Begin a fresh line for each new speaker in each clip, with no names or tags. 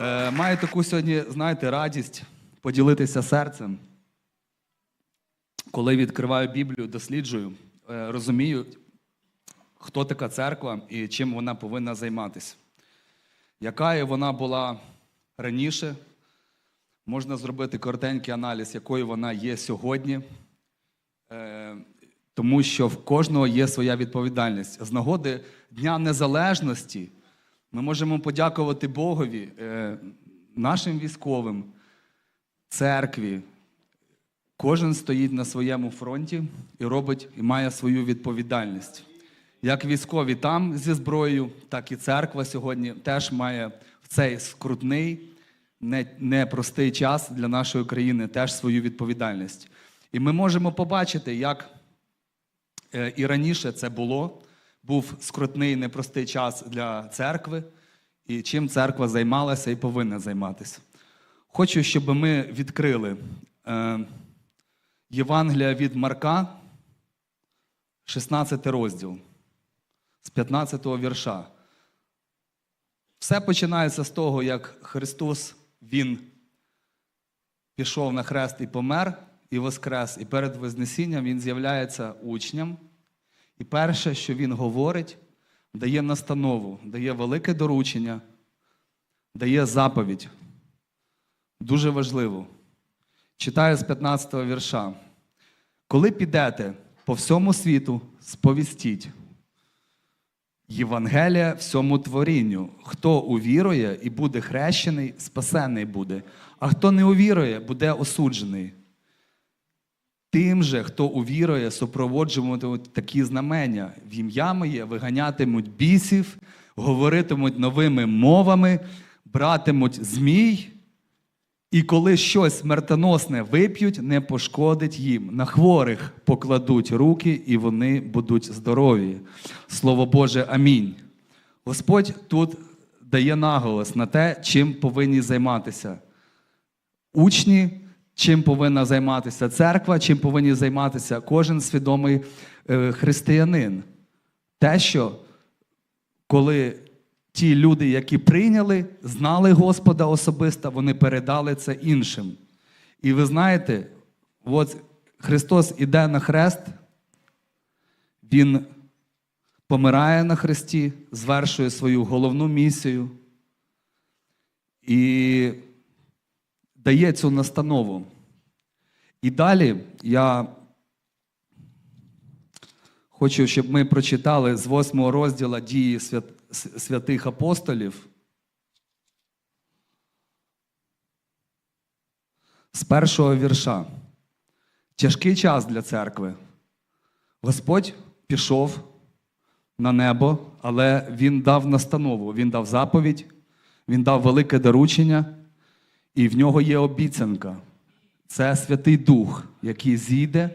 Е, маю таку сьогодні, знаєте, радість поділитися серцем. Коли відкриваю Біблію, досліджую, е, розумію, хто така церква і чим вона повинна займатися. Яка вона була раніше, можна зробити коротенький аналіз, якою вона є сьогодні. Е, тому що в кожного є своя відповідальність. З нагоди Дня Незалежності ми можемо подякувати Богові, е, нашим військовим, церкві. Кожен стоїть на своєму фронті і робить і має свою відповідальність. Як військові там зі зброєю, так і церква сьогодні теж має в цей скрутний, непростий час для нашої країни теж свою відповідальність. І ми можемо побачити, як Е, І раніше це було. Був скрутний, непростий час для церкви, і чим церква займалася і повинна займатися. Хочу, щоб ми відкрили е, Євангелія від Марка, 16 розділ, з 15 вірша. Все починається з того, як Христос Він пішов на хрест і помер, і воскрес, і перед Вознесінням Він з'являється учням. І перше, що він говорить, дає настанову, дає велике доручення, дає заповідь. Дуже важливо. Читаю з 15 го вірша. Коли підете по всьому світу, сповістіть. Євангелія всьому творінню. Хто увірує і буде хрещений, спасений буде, а хто не увірує, буде осуджений. Тим же, хто увірує, супроводжуватимуть такі знамення. В ім'я моє виганятимуть бісів, говоритимуть новими мовами, братимуть змій, і коли щось смертоносне вип'ють, не пошкодить їм. На хворих покладуть руки, і вони будуть здорові. Слово Боже, амінь. Господь тут дає наголос на те, чим повинні займатися учні, чим повинна займатися церква, чим повинні займатися кожен свідомий е, християнин. Те, що коли ті люди, які прийняли, знали Господа особисто, вони передали це іншим. І ви знаєте, от Христос іде на хрест, Він помирає на хресті, звершує свою головну місію і дає цю настанову. І далі я хочу, щоб ми прочитали з 8 розділу дії свят- святих апостолів. З першого вірша. Тяжкий час для церкви. Господь пішов на небо, але Він дав настанову, Він дав заповідь, Він дав велике доручення, і в нього є обіцянка. Це Святий Дух, який зійде,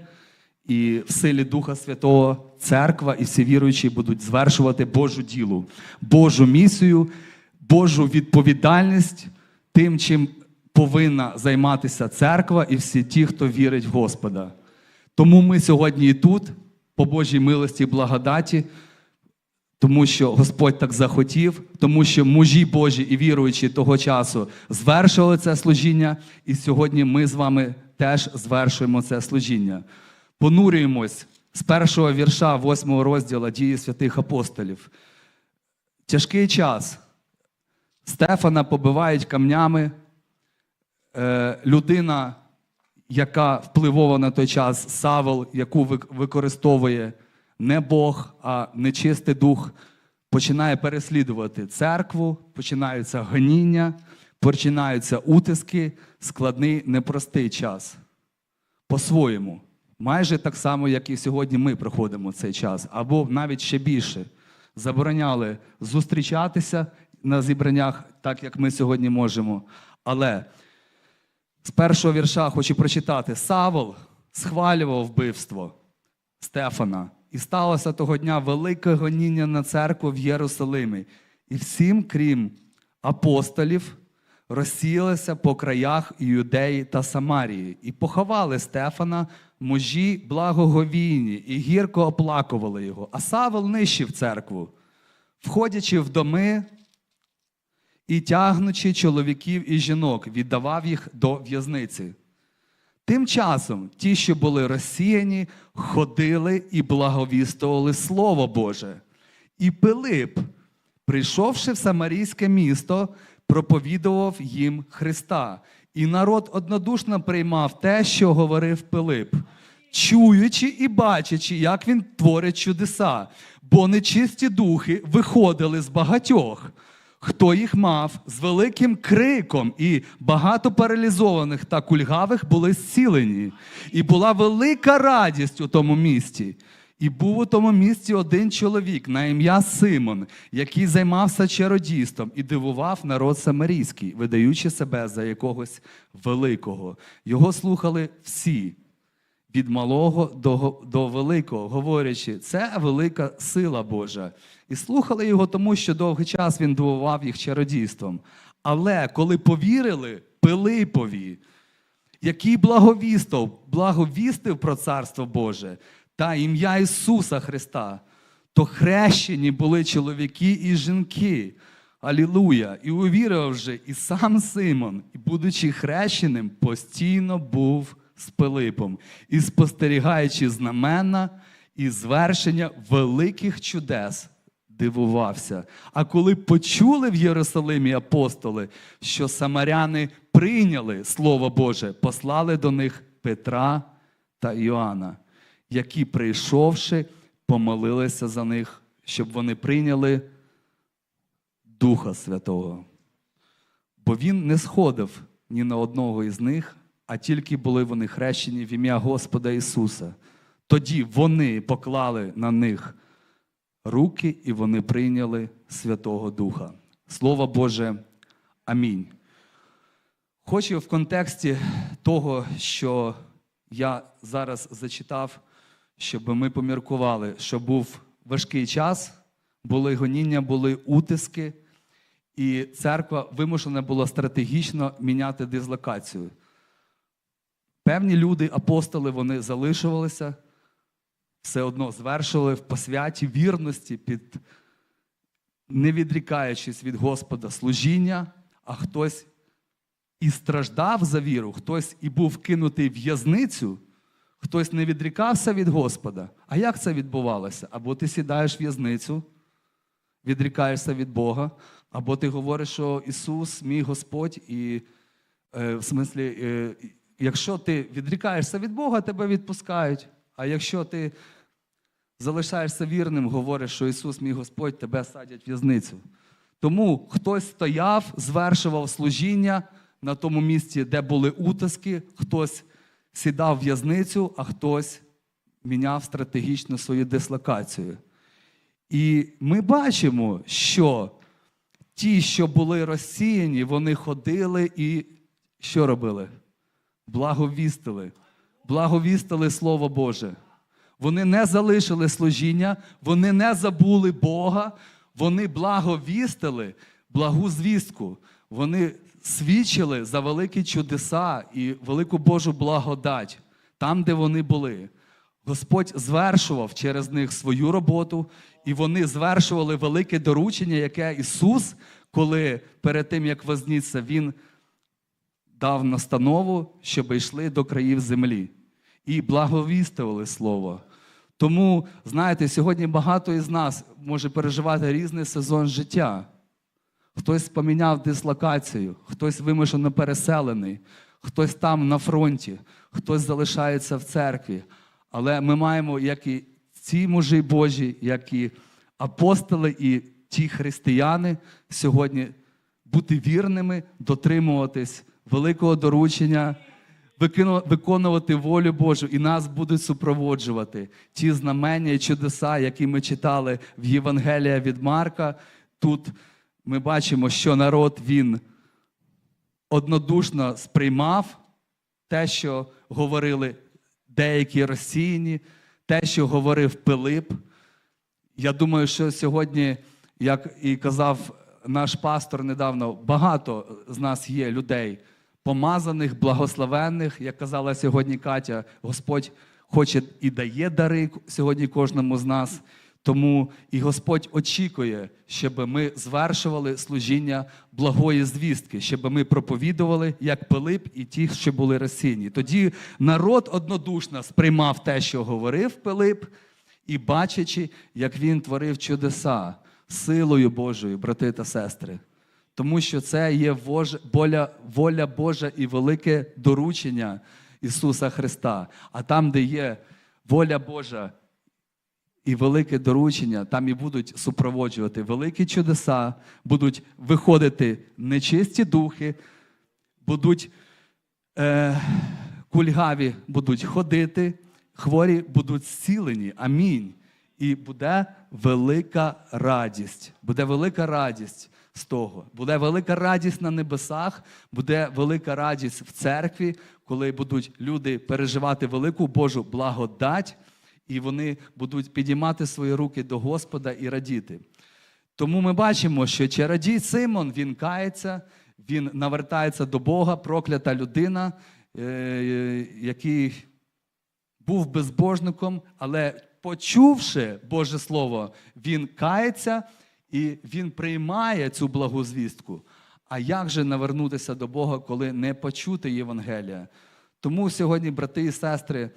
і в силі Духа Святого церква і всі віруючі будуть звершувати Божу ділу, Божу місію, Божу відповідальність тим, чим повинна займатися церква і всі ті, хто вірить в Господа. Тому ми сьогодні і тут, по Божій милості і благодаті, тому що Господь так захотів, тому що мужі Божі і віруючі того часу звершили це служіння, і сьогодні ми з вами теж звершуємо це служіння. Понурюємось з першого вірша, восьмого розділу дії святих апостолів. Тяжкий час. Стефана побивають камнями. Е, людина, яка впливова на той час, Савел, яку використовує не Бог, а нечистий дух, починає переслідувати церкву, починаються гоніння, починаються утиски, складний, непростий час. По-своєму. Майже так само, як і сьогодні ми проходимо цей час, або навіть ще більше. Забороняли зустрічатися на зібраннях, так як ми сьогодні можемо. Але з першого вірша хочу прочитати: Савол схвалював вбивство Стефана. І сталося того дня велике гоніння на церкву в Єрусалимі. І всім, крім апостолів, розсіялися по краях Юдеї та Самарії, і поховали Стефана мужі благоговійні, і гірко оплакували його. А Савол нищив церкву, входячи в доми і тягнучи чоловіків і жінок, віддавав їх до в'язниці. Тим часом ті, що були розсіяні, ходили і благовістували Слово Боже. І Пилип, прийшовши в Самарійське місто, проповідував їм Христа. І народ однодушно приймав те, що говорив Пилип, чуючи і бачачи, як він творить чудеса, бо нечисті духи виходили з багатьох. Хто їх мав з великим криком, і багато паралізованих та кульгавих були зцілені. І була велика радість у тому місті. І був у тому місті один чоловік на ім'я Симон, який займався чародійством і дивував народ самарійський, видаючи себе за якогось великого. Його слухали всі, від малого до, до великого, говорячи, це велика сила Божа. І слухали його, тому що довгий час він дивував їх чародійством. Але коли повірили Пилипові, який благовістив, благовістив про Царство Боже та ім'я Ісуса Христа, то хрещені були чоловіки і жінки. Алілуя! І увірив же і сам Симон, і, будучи хрещеним, постійно був з Пилипом, і спостерігаючи знамена і звершення великих чудес, дивувався. А коли почули в Єрусалимі апостоли, що самаряни прийняли Слово Боже, послали до них Петра та Іоанна, які, прийшовши, помолилися за них, щоб вони прийняли Духа Святого. Бо він не сходив ні на одного із них, а тільки були вони хрещені в ім'я Господа Ісуса. Тоді вони поклали на них руки, і вони прийняли Святого Духа. Слово Боже, амінь. Хочу в контексті того, що я зараз зачитав, щоб ми поміркували, що був важкий час, були гоніння, були утиски, і церква вимушена була стратегічно міняти дислокацію. Певні люди, апостоли, вони залишувалися, все одно звершували в посвяті вірності, під, не відрікаючись від Господа служіння, а хтось і страждав за віру, хтось і був кинутий в в'язницю, хтось не відрікався від Господа. А як це відбувалося? Або ти сідаєш в в'язницю, відрікаєшся від Бога, або ти говориш, що Ісус, мій Господь, і е, в смислі, е, якщо ти відрікаєшся від Бога, тебе відпускають. А якщо ти залишаєшся вірним, говориш, що Ісус, мій Господь, тебе садять в в'язницю. Тому хтось стояв, звершував служіння на тому місці, де були утиски, хтось сідав в в'язницю, а хтось міняв стратегічно свою дислокацію. І ми бачимо, що ті, що були розсіяні, вони ходили і що робили? Благовістили. Благовістили Слово Боже. Вони не залишили служіння, вони не забули Бога, вони благовістили благу звістку. Вони свідчили за великі чудеса і велику Божу благодать там, де вони були. Господь звершував через них свою роботу, і вони звершували велике доручення, яке Ісус, коли перед тим, як возніться, Він дав настанову, щоб йшли до країв землі і благовістували Слово. Тому, знаєте, сьогодні багато із нас може переживати різний сезон життя. Хтось поміняв дислокацію, хтось вимушено переселений, хтось там на фронті, хтось залишається в церкві. Але ми маємо, як і ці мужі Божі, як і апостоли, і ті християни сьогодні бути вірними, дотримуватись великого доручення, виконувати волю Божу, і нас будуть супроводжувати ті знамення і чудеса, які ми читали в Євангелія від Марка. Тут ми бачимо, що народ він однодушно сприймав те, що говорили деякі росіяни, те, що говорив Пилип. Я думаю, що сьогодні, як і казав наш пастор недавно, багато з нас є людей, помазаних, благословенних, як казала сьогодні Катя, Господь хоче і дає дари сьогодні кожному з нас. Тому і Господь очікує, щоб ми звершували служіння благої звістки, щоб ми проповідували як Пилип і ті, що були розсіяні. Тоді народ однодушно сприймав те, що говорив Пилип, і бачачи, як він творив чудеса силою Божою, брати та сестри. Тому що це є воля, Божа і велике доручення Ісуса Христа. А там, де є воля Божа і велике доручення, там і будуть супроводжувати великі чудеса, будуть виходити нечисті духи, будуть е, кульгаві будуть ходити, хворі будуть зцілені. Амінь. І буде велика радість. Буде велика радість з того. Буде велика радість на небесах, буде велика радість в церкві, коли будуть люди переживати велику Божу благодать, і вони будуть підіймати свої руки до Господа і радіти. Тому ми бачимо, що чародій Симон він кається, він навертається до Бога, проклята людина, е, який був безбожником, але почувши Боже Слово, він кається і він приймає цю благу звістку. А як же навернутися до Бога, коли не почути Євангелія? Тому сьогодні, брати і сестри,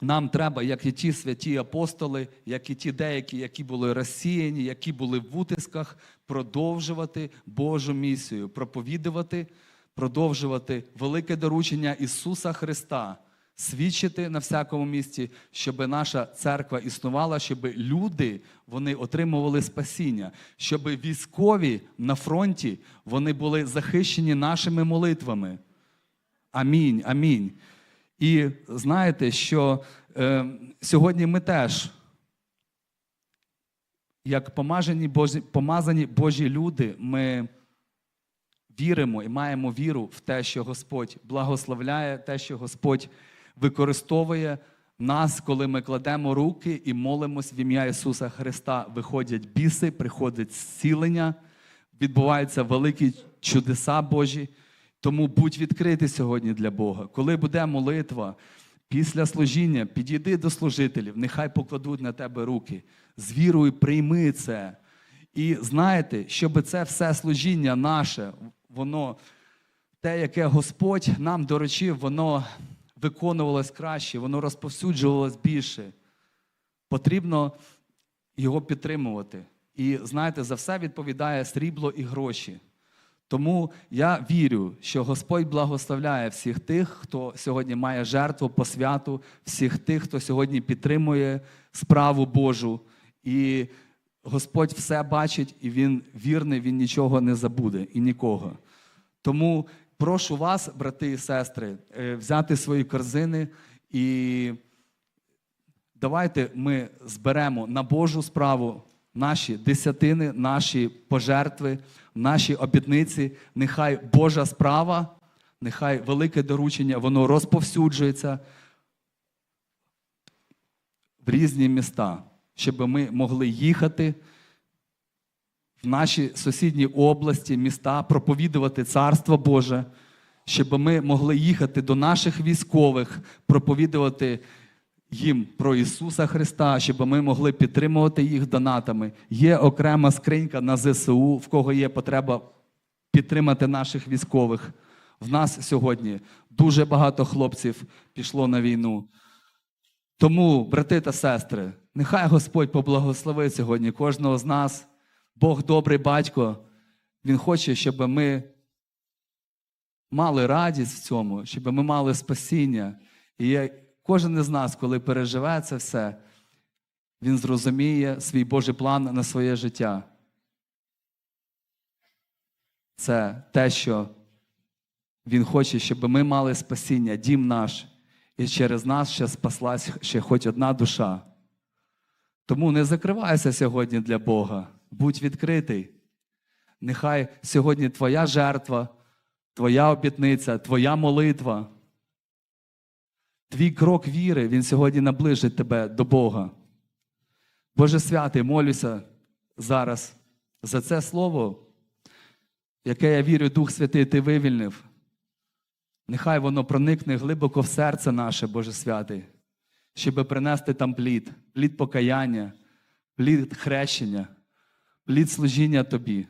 нам треба, як і ті святі апостоли, як і ті деякі, які були розсіяні, які були в утисках, продовжувати Божу місію, проповідувати, продовжувати велике доручення Ісуса Христа, свідчити на всякому місці, щоб наша церква існувала, щоб люди вони отримували спасіння, щоб військові на фронті вони були захищені нашими молитвами. Амінь, амінь. І знаєте, що е, сьогодні ми теж, як помазані Божі, помазані Божі люди, ми віримо і маємо віру в те, що Господь благословляє, те, що Господь використовує нас, коли ми кладемо руки і молимось в ім'я Ісуса Христа. Виходять біси, приходить зцілення, відбуваються великі чудеса Божі. Тому будь відкритий сьогодні для Бога. Коли буде молитва, після служіння підійди до служителів, нехай покладуть на тебе руки. З вірою прийми це. І знаєте, щоб це все служіння наше, воно, те, яке Господь нам доручив, воно виконувалось краще, воно розповсюджувалось більше. Потрібно його підтримувати. І знаєте, за все відповідає срібло і гроші. Тому я вірю, що Господь благословляє всіх тих, хто сьогодні має жертву посвяту, всіх тих, хто сьогодні підтримує справу Божу. І Господь все бачить, і Він вірний, Він нічого не забуде і нікого. Тому прошу вас, брати і сестри, е, взяти свої корзини і давайте ми зберемо на Божу справу наші десятини, наші пожертви, наші обітниці. Нехай Божа справа, нехай велике доручення, воно розповсюджується в різні міста, щоб ми могли їхати в наші сусідні області, міста, проповідувати Царство Боже, щоб ми могли їхати до наших військових, проповідувати їм про Ісуса Христа, щоб ми могли підтримувати їх донатами. Є окрема скринька на ЗСУ, в кого є потреба підтримати наших військових. В нас сьогодні дуже багато хлопців пішло на війну. Тому, брати та сестри, нехай Господь поблагословить сьогодні кожного з нас. Бог добрий батько. Він хоче, щоб ми мали радість в цьому, щоб ми мали спасіння. І кожен із нас, коли переживе це все, він зрозуміє свій Божий план на своє життя. Це те, що Він хоче, щоб ми мали спасіння, дім наш, і через нас ще спаслась ще хоч одна душа. Тому не закривайся сьогодні для Бога, будь відкритий. Нехай сьогодні твоя жертва, твоя обітниця, твоя молитва, твій крок віри, він сьогодні наближить тебе до Бога. Боже святий, молюся зараз за це слово, яке я вірю, Дух Святий, Ти вивільнив. Нехай воно проникне глибоко в серце наше, Боже святий, щоб принести там плід, плід покаяння, плід хрещення, плід служіння Тобі,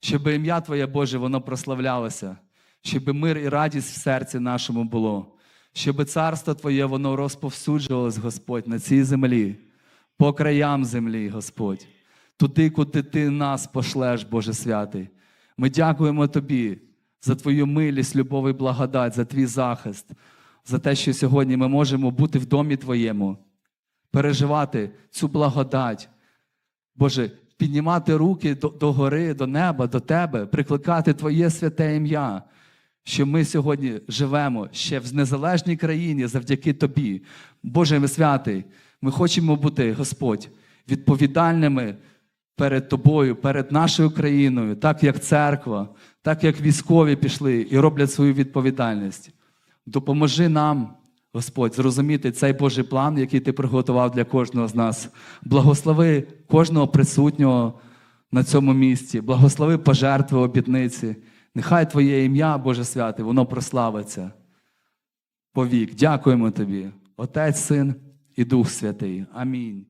щоб ім'я Твоє Боже, воно прославлялося, щоб мир і радість в серці нашому було, щоб царство Твоє воно розповсюджувалось, Господь, на цій землі, по краям землі, Господь, туди, куди Ти нас пошлеш, Боже святий. Ми дякуємо Тобі за Твою милість, любов і благодать, за Твій захист, за те, що сьогодні ми можемо бути в домі Твоєму, переживати цю благодать. Боже, піднімати руки до, до гори, до неба, до Тебе, прикликати Твоє святе ім'я, що ми сьогодні живемо ще в незалежній країні завдяки Тобі. Боже ми святий, ми хочемо бути, Господь, відповідальними перед Тобою, перед нашою країною, так як церква, так як військові пішли і роблять свою відповідальність. Допоможи нам, Господь, зрозуміти цей Божий план, який ти приготував для кожного з нас. Благослови кожного присутнього на цьому місці, благослови пожертви обітниці. Нехай Твоє ім'я, Боже святе, воно прославиться повік. Дякуємо Тобі, Отець, Син і Дух Святий. Амінь.